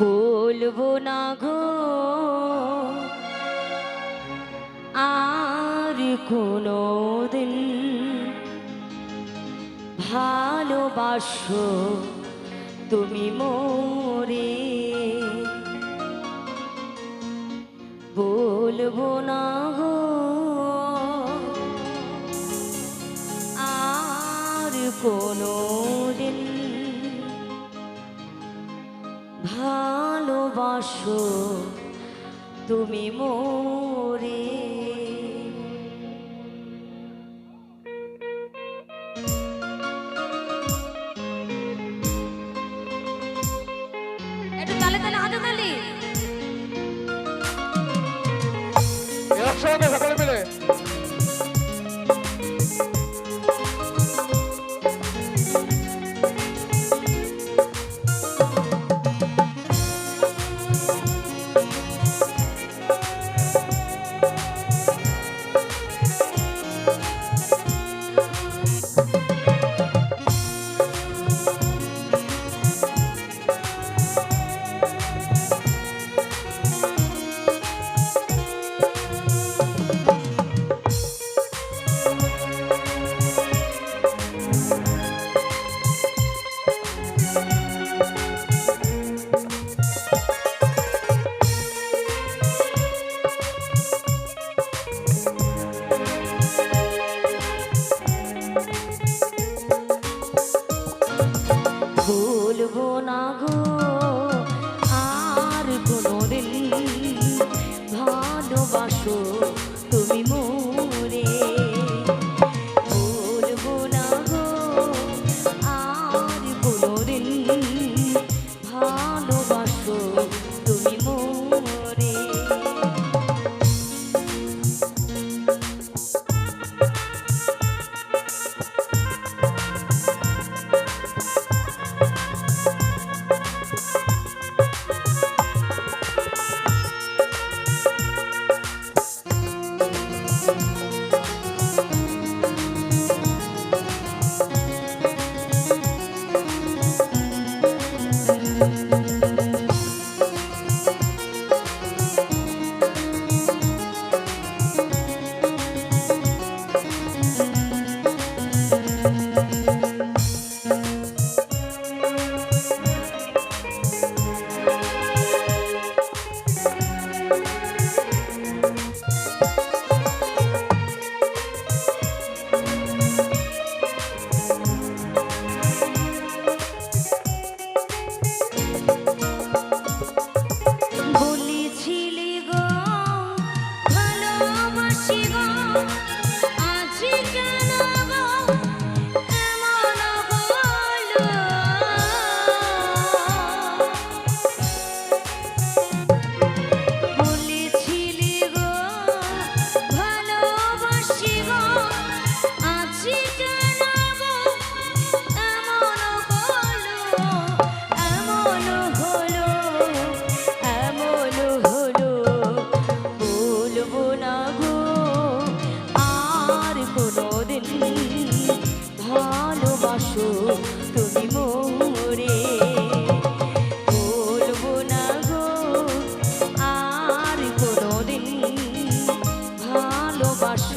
বলব না গো আর কোনো দিন ভালোবাসো তুমি মোরে। বলব না গো আর কোনো ভালোবাসো তুমি মোরে। একসঙ্গে সকলে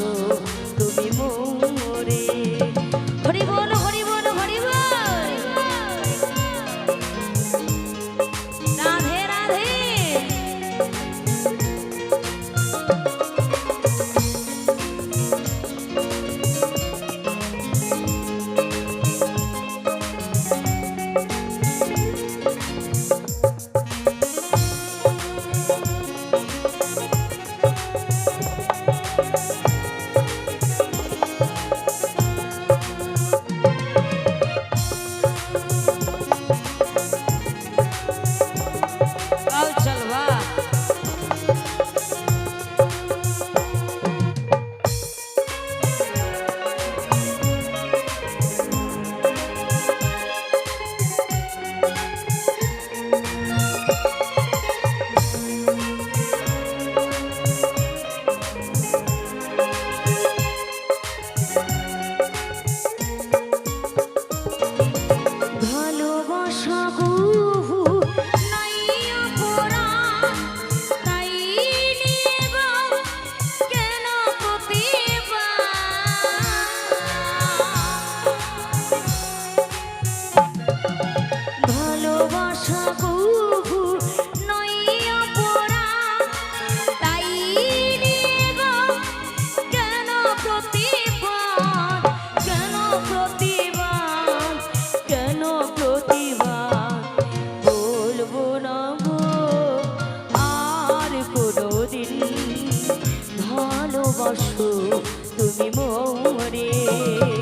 Oh. তুমি মোরে।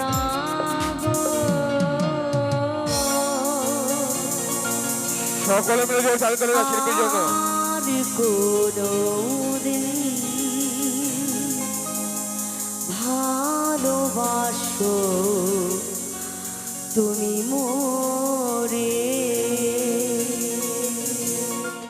না সকলে মিলে জোর তালি তালি শিল্পীর জন্য। ভালোবাসো তুমি মোর।